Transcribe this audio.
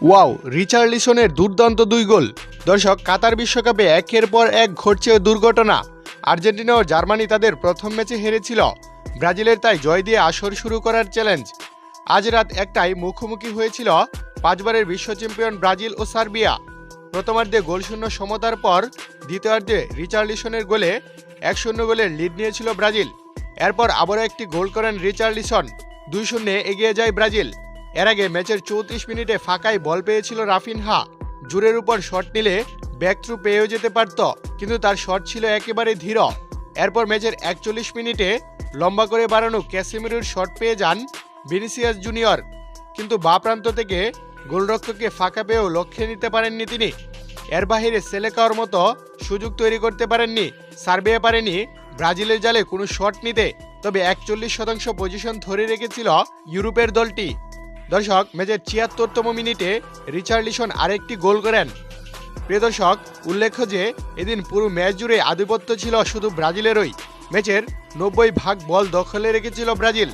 Wow রিচার্লিসনের দুর্দান্ত দুই গোল। দর্শক, কাতার বিশ্বকাপে একের পর এক ঘটছে দুর্ঘটনা। আর্জেন্টিনা ও জার্মানি তাদের প্রথম ম্যাচে হেরেছিল। ব্রাজিলের তাই জয় দিয়ে আসর শুরু করার চ্যালেঞ্জ আজ রাত একটাই মুখোমুখি হয়েছিল পাঁচবারের বিশ্ব চ্যাম্পিয়ন ব্রাজিল ও সার্বিয়া। প্রথমার্ধে গোলশূন্য সমতার পর দ্বিতীয়ার্ধে রিচার্লিসনের গোলে এক শূন্য গোলের লিড নিয়েছিল ব্রাজিল। এরপর আবারও একটি গোল করেন রিচার্লিসন দুই শূন্যে এগিয়ে যায় ব্রাজিল। এর আগে ম্যাচের চৌত্রিশ মিনিটে ফাঁকায় বল পেয়েছিল রাফিনহা জুরের উপর শট নিলে ব্যাক থ্রু পেয়েও যেতে পারত, কিন্তু তার শট ছিল একেবারে ধীর। এরপর ম্যাচের একচল্লিশ মিনিটে লম্বা করে বাড়ানো ক্যাসিমিরুর শট পেয়ে যান ভিনিসিয়াস জুনিয়র, কিন্তু বা প্রান্ত থেকে গোলরক্ষককে ফাঁকা পেয়েও লক্ষ্যে নিতে পারেননি তিনি। এর বাহিরে সেলেকাওয়ার মতো সুযোগ তৈরি করতে পারেননি, সার্বিয়া পারেনি, ব্রাজিলের জালে কোনো শট নিতে। তবে একচল্লিশ শতাংশ পজিশন ধরে রেখেছিল ইউরোপের দলটি। দর্শক, ম্যাচের ছিয়াত্তরতম মিনিটে রিচার্লিসন আরেকটি গোল করেন। প্রিয় দর্শক, উল্লেখ্য যে, এদিন পুরো ম্যাচ জুড়ে আধিপত্য ছিল শুধু ব্রাজিলেরই। ম্যাচের নব্বই ভাগ বল দখলে রেখেছিল ব্রাজিল।